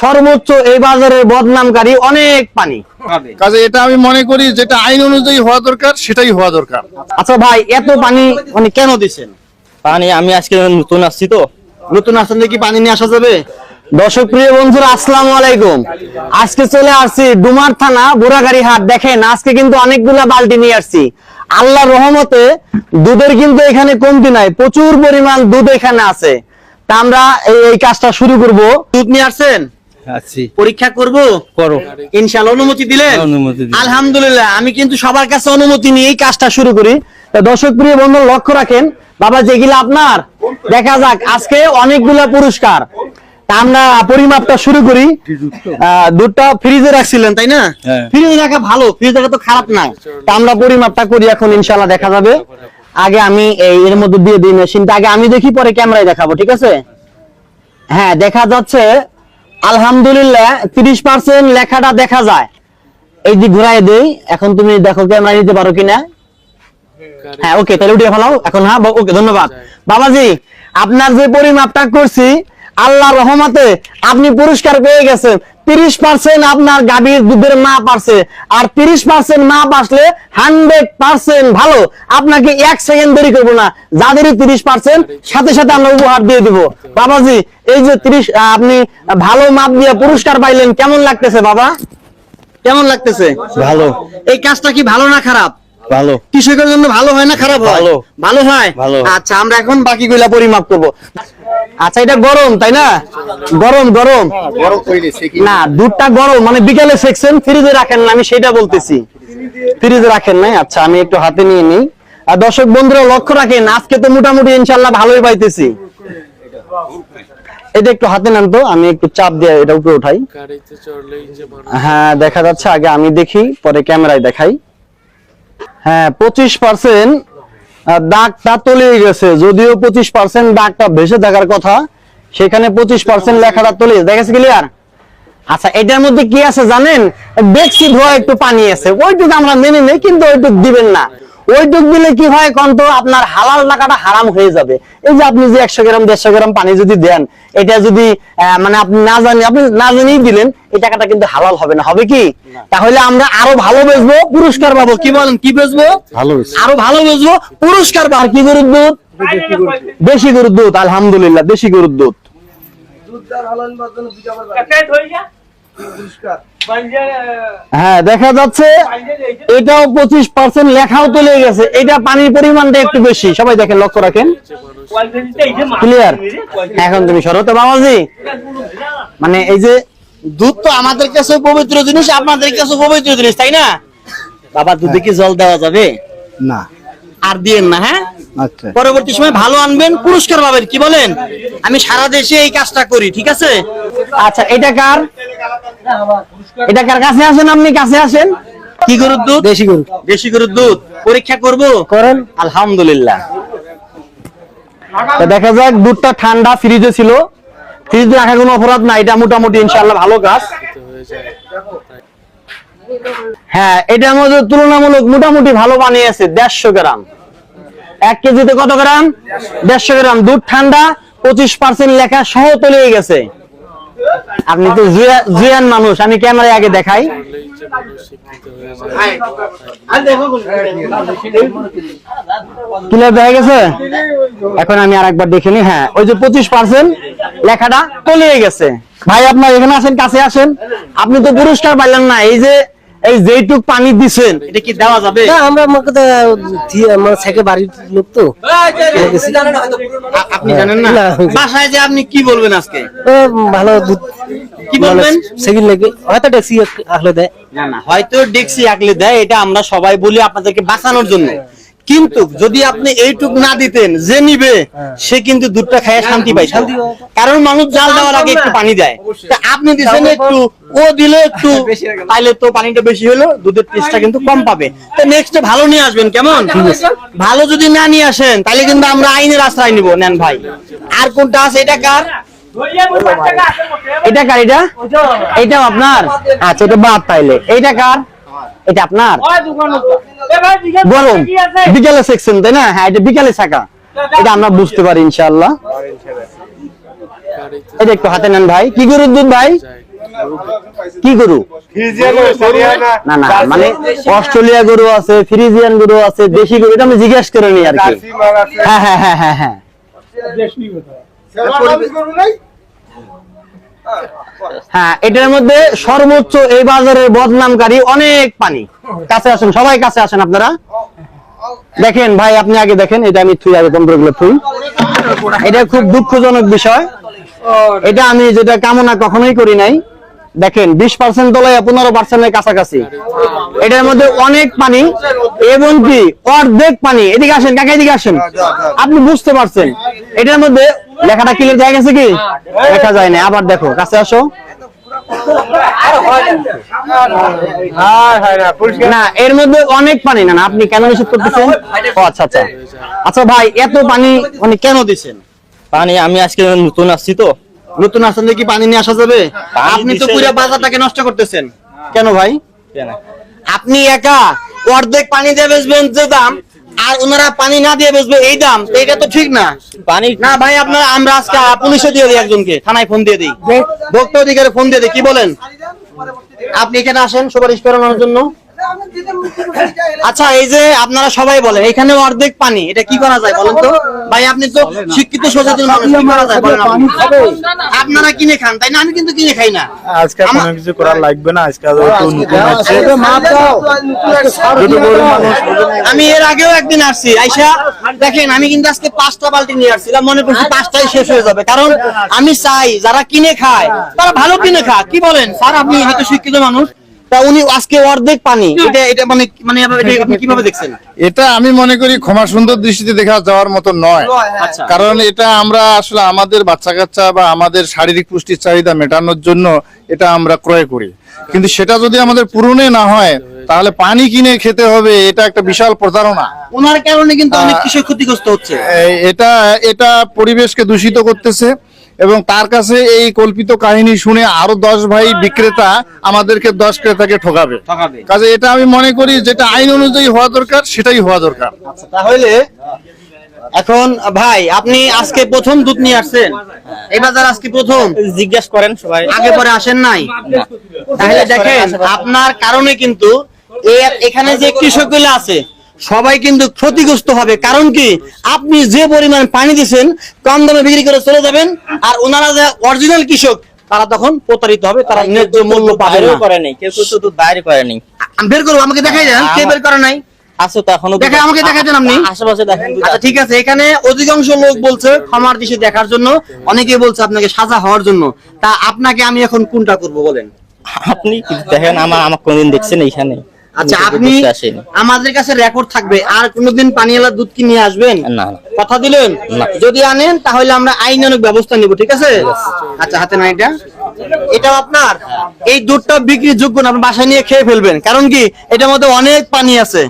সর্বোচ্চ এই বাজারের বদনামকারী অনেক পানি। কাজে এটা আমি মনে করি যেটা আইন অনুযায়ী হওয়া দরকার সেটাই হওয়া দরকার। আচ্ছা ভাই এত পানি মানে কেন দিছেন? পানি আমি আজকে নতুন আসছি তো। নতুন আসলে কি পানি নিয়ে আসা যাবে? দর্শক প্রিয় বন্ধুরা আসসালামু আলাইকুম। আজকে চলে আসছি ডুমার থানা বুড়াগাড়ি হাট। দেখেন আজকে কিন্তু অনেকগুলা বালতি নিয়ে আসছি। আল্লাহর রহমতে দুধের কিন্তু এখানে কমতি নাই প্রচুর পরিমাণ দুধ এখানে আছে। তা আমরা এই এই কাজটা শুরু করব। দুধ নিয়ে আসছেন? আসছি পরীক্ষা করব? করো। ইনশাআল্লাহ অনুমতি দিলেন? আলহামদুলিল্লাহ আমি কিন্তু সবার কাছে অনুমতি নিয়ে এই কাজটা শুরু করি। দর্শক প্রিয় বন্ধু লক্ষ্য রাখেন বাবা যেগুলো আপনার দেখা যাক আজকে অনেকগুলা পুরস্কার। আমরা পরিমাপটা শুরু করি। দুধটা ফ্রিজে রাখছিলেন তাই না? হ্যাঁ। ফ্রিজে রাখা ভালো ফ্রিজে রাখা তো খারাপ না। তা আমরা পরিমাপটা করি এখন ইনশাল্লাহ দেখা যাবে। আগে আমি এর মধ্যে দিয়ে দিই মেশিনটা। আগে আমি দেখি পরে ক্যামেরায় দেখাবো ঠিক আছে? হ্যাঁ দেখা যাচ্ছে আলহামদুলিল্লাহ তিরিশ পার্সেন্ট লেখাটা দেখা যায়। এই দিক ঘুরাই দেই এখন তুমি দেখো ক্যামেরা নিতে পারো কিনা? হ্যাঁ ওকে তাহলে উঠিয়ে ফেলাও। এখন হ্যাঁ ওকে ধন্যবাদ। বাবাজি আপনার যে পরিমাপটা করছি আল্লাহ রহমতে আপনি পুরস্কার পেয়ে গেছেন। তিরিশ পার্সেন্ট আপনার গাভীর দুধের মাপ আসছে আর তিরিশ পার্সেন্ট মাপ আসলে হান্ড্রেড পার্সেন্ট ভালো। আপনাকে এক সেকেন্ড দেরি করব না। যাদেরই তিরিশ পার্সেন্ট সাথে সাথে আমরা উপহার দিয়ে দিব। বাবাজি এই যে তিরিশ আপনি ভালো মাপ দিয়ে পুরস্কার পাইলেন কেমন লাগতেছে বাবা? কেমন লাগতেছে? ভালো। এই কাজটা কি ভালো না খারাপ? ভালো। কৃষকের জন্য ভালো হয় না খারাপ হয়? ভালো। ভালো হয়? ভালো। আচ্ছা আমরা এখন বাকি গুলা পরিমাপ করব। আচ্ছা এটা গরম তাই না? গরম গরম। কি না দুধটা গরম মানে বিকালে সেকশন ফ্রিজে রাখেন না আমি সেটা বলতেছি। ফ্রিজে রাখেন নাই? আচ্ছা আমি একটু হাতে নিয়ে নিই। আর দর্শক বন্ধুরা লক্ষ্য রাখেন আজকে তো মোটামুটি ইনশাল্লাহ ভালোই পাইতেছি। এটা একটু হাতে নেন তো আমি একটু চাপ দিয়ে এটা উপরে উঠাই। হ্যাঁ দেখা যাচ্ছে আগে আমি দেখি পরে ক্যামেরায় দেখাই। হ্যাঁ পঁচিশ পার্সেন্ট দাগটা তলিয়ে গেছে। যদিও পঁচিশ পার্সেন্ট দাগটা ভেসে থাকার কথা, সেখানে পঁচিশ পার্সেন্ট লেখাটা তলিয়ে দেখেছে ক্লিয়ার আচ্ছা এটার মধ্যে কি আছে জানেন? দেখছি ধোয়া একটু পানি আছে। ওইটুকু আমরা মেনে নেই, কিন্তু ওইটুকু দিবেন না। ওইটুক দিলে কি হয় কন্ত আপনার হালাল টাকাটা হারাম হয়ে যাবে। এই যে আপনি যে একশো গ্রাম দেড়শো গ্রাম পানি যদি দেন এটা যদি মানে আপনি না জানি আপনি না জানিয়ে দিলেন এই টাকাটা কিন্তু হালাল হবে না। হবে কি? তাহলে আমরা আরও ভালো বেচবো পুরস্কার পাবো। কি বলেন কি বেচবো? ভালো। আরও ভালো বেচবো পুরস্কার পাবো। কি গরুর দুধ? দেশি গরুর দুধ আলহামদুলিল্লাহ দেশি গরুর দুধ। হ্যাঁ দেখা যাচ্ছে এটাও পঁচিশ পার্সেন্ট লেখাও চলে গেছে। এটা পানির পরিমাণটা একটু বেশি। সবাই দেখেন লক্ষ্য রাখেন। ক্লিয়ার এখন তুমি সরো তো বাবাজি। মানে এই যে দুধ তো আমাদের কাছে পবিত্র জিনিস আপনাদের কাছে পবিত্র জিনিস তাই না? বাবা দুধে কি জল দেওয়া যাবে? না। আর দিয়েন না হ্যাঁ? আচ্ছা। পরবর্তী সময় ভালো আনবেন পুরস্কার পাবেন কি বলেন? আমি সারা দেশে এই কাজটা করি ঠিক আছে? আচ্ছা এটা কার? এটা কার কাছে আসেন আপনি কাছে আসেন। কি গরুর দুধ? দেশি গরু। দেশি গরুর দুধ। পরীক্ষা করব? করেন। আলহামদুলিল্লাহ। দেখা যাক দুধটা ঠান্ডা ফ্রিজে ছিল। ফ্রিজে রাখা কোনো অপরাধ না এটা মোটামুটি ইনশাআল্লাহ ভালো কাজ হ্যাঁ এটার মধ্যে তুলনামূলক মোটামুটি ভালো বানিয়েছে দেড়শো গ্রাম। এক কেজিতে কত গ্রাম? দেড়শো গ্রাম। দুধ ঠান্ডা পঁচিশ পার্সেন্ট লেখা সহ তলিয়ে গেছে। আপনি তো জুয়া- জুয়ান মানুষ, আমি ক্যামেরায় আগে দেখাই। ক্লিয়ার দেখা গেছে? এখন আমি আরেকবার দেখে নি হ্যাঁ। ওই যে পঁচিশ পার্সেন্ট লেখাটা তলিয়ে গেছে। ভাই, আপনার এখানে আসেন, কাছে আসেন। আপনি তো পুরস্কার পাইলেন না, এই যে এই পানি দিছেন এটা কি দেওয়া যাবে? না আমরা আমাকে তো থেকে বাড়ির লোক তো। আপনি জানেন না। বাসায় যে আপনি কি বলবেন আজকে? ভালো দুধ। কি বলবেন? সেকেন্ড লেগে হয়তো ট্যাক্সি আঁকলে দেয়। না না হয়তো ডেক্সি আঁকলে দেয় এটা আমরা সবাই বলি আপনাদেরকে বাঁচানোর জন্য। কিন্তু যদি আপনি এইটুক না দিতেন যে নিবে সে কিন্তু দুধটা খায় শান্তি পাই কারণ মানুষ জাল দেওয়ার আগে একটু পানি দেয়। তা আপনি দিচ্ছেন একটু ও দিলে একটু তাইলে তো পানিটা বেশি হলো দুধের টেস্টটা কিন্তু কম পাবে। তো নেক্সট ভালো নিয়ে আসবেন কেমন? ভালো যদি না নিয়ে আসেন তাহলে কিন্তু আমরা আইনের আশ্রয় নিব নেন ভাই। আর কোনটা আছে এটা কার? এটা কার এটা? এটাও আপনার? আচ্ছা এটা বাদ তাইলে। এইটা কার? এটা আপনার? গরম বিকালে সেকশন তাই না? হ্যাঁ এটা বিকালে থাকা এটা আমরা বুঝতে পারি ইনশাআল্লাহ। এটা একটু হাতে নেন ভাই। কি গরুর দুধ ভাই? কি গরু? না? না মানে অস্ট্রেলিয়া গরু আছে ফ্রিজিয়ান গরু আছে দেশি গরু এটা আমি জিজ্ঞেস করে নি আর কি। হ্যাঁ হ্যাঁ হ্যাঁ হ্যাঁ হ্যাঁ। হ্যাঁ এটার মধ্যে সর্বোচ্চ এই বাজারের বদনামকারী অনেক পানি। কাছে আসেন, সবাই কাছে আসেন আপনারা। দেখেন ভাই, আপনি আগে দেখেন, এটা আমি থুই, আগে কম্পিউটার থুই। এটা খুব দুঃখজনক বিষয়। এটা আমি যেটা কামনা কখনোই করি নাই। দেখেন, বিশ পার্সেন্ট তলায় পনেরো পার্সেন্টের কাছাকাছি। এটার মধ্যে অনেক পানি, এবং কি, অর্ধেক পানি। এদিকে আসেন, কাকা, এদিকে আসেন। আপনি বুঝতে পারছেন। এটার মধ্যে লেখাটা ক্লিয়ার দেখা গেছে কি? দেখা যায় না আবার দেখো, কাছে আসো। না। এর মধ্যে অনেক পানি না আপনি কেন নিষেধ করতেছেন? আচ্ছা আচ্ছা। আচ্ছা ভাই এত পানি মানে কেন দিচ্ছেন পানি আমি আজকে নতুন আসছি তো। নতুন আসন কি পানি নিয়ে আসা যাবে? আপনি তো পুরো বাজারটাকে নষ্ট করতেছেন। কেন ভাই? আপনি একা অর্ধেক পানি দিয়ে বেচবেন যে দাম আর ওনারা পানি না দিয়ে বেচবে এই দাম এটা তো ঠিক না। পানি না ভাই আপনার আমরা আজকে পুলিশে দিয়ে দিই একজনকে থানায় ফোন দিয়ে দিই। ভোক্তা অধিকারে ফোন দিয়ে দিই কি বলেন? আপনি এখানে আসেন সুপারিশ করানোর জন্য। আচ্ছা এই যে আপনারা সবাই বলেন এখানে অর্ধেক পানি এটা কি করা যায় বলেন তো? ভাই আপনি তো শিক্ষিত সচেতন মানুষ কি করা যায় বলেন আপনারা কিনে খান তাই না? আমি কিন্তু কিনে খাই না। আজকে কোনো কিছু করার লাগবে না আজকে নতুন আছে আমি এর আগেও একদিন আসছি আইসা দেখেন আমি কিন্তু আজকে পাঁচটা বালতি নিয়ে আসছিলাম মনে করছি পাঁচটাই শেষ হয়ে যাবে কারণ আমি চাই যারা কিনে খায় তারা ভালো কিনে খা কি বলেন? স্যার আপনি হয়তো শিক্ষিত মানুষ তা উনি আজকে অর্ধেক পানি। এটা এটা মানে মানে আপনি কীভাবে দেখছেন? এটা আমি মনে করি ক্ষমা সুন্দর দৃষ্টিতে দেখা যাওয়ার মতো নয়। আচ্ছা। কারণ এটা আমরা আসলে আমাদের বাচ্চা কাচ্চা বা আমাদের শারীরিক পুষ্টির চাহিদা মেটানোর জন্য এটা আমরা ক্রয় করি। কিন্তু সেটা যদি আমাদের পূরণে না হয় তাহলে পানি কিনে খেতে হবে এটা একটা বিশাল প্রতারণা। ওনার কারণে কিন্তু অনেক কৃষক ক্ষতিগ্রস্ত হচ্ছে। এটা এটা পরিবেশকে দূষিত করতেছে। এবং তার কাছে এই কল্পিত কাহিনী শুনে আরও দশ ভাই বিক্রেতা আমাদেরকে দশ ক্রেতাকে ঠকাবে। ঠকাবে। কাজে এটা আমি মনে করি যেটা আইন অনুযায়ী হওয়া দরকার সেটাই হওয়া দরকার। তাহলে এখন ভাই আপনি আজকে প্রথম দুধ নিয়ে আসছেন। এই বাজার আজকে প্রথম। জিজ্ঞেস করেন সবাই। আগে পরে আসেন নাই? তাহলে দেখেন আপনার কারণে কিন্তু এ- এখানে যে কৃষকগুলো আছে সবাই কিন্তু ক্ষতিগ্রস্ত হবে। কারণ কি? আপনি যে পরিমাণ পানি দিচ্ছেন কম দামে বিক্রি করে চলে যাবেন আর ওনারা যে অরিজিনাল কৃষক তারা তখন প্রতারিত হবে তারা ন্যায্য মূল্য পাবে না। করে নাই কেউ তো দুধ বাইরে করে নাই। আমি বের করব আমাকে দেখাই দেন কে বের করে নাই। আছে তো এখনও দেখে আমাকে আপনি? আশেপাশে দেখেন আচ্ছা ঠিক আছে এখানে অধিকাংশ লোক বলছে ক্ষমার দৃষ্টি দেখার জন্য। অনেকে বলছে আপনাকে সাজা হওয়ার জন্য। তা আপনাকে আমি এখন কোনটা করব বলেন? আপনি দেখেন আমার আমার কোনদিন দেখছেন এইখানে। আচ্ছা আপনি আমাদের কাছে রেকর্ড থাকবে। আর কোনোদিন পানিওয়ালা দুধ কি নিয়ে আসবেন? না কথা দিলেন? যদি আনেন তাহলে আমরা আইনানুক ব্যবস্থা নিব ঠিক আছে? আচ্ছা হাতে না এটা এটাও আপনার। এই দুধটা বিক্রির যোগ্য না আপনি বাসায় নিয়ে খেয়ে ফেলবেন। কারণ কি? এটার মধ্যে অনেক পানি আছে।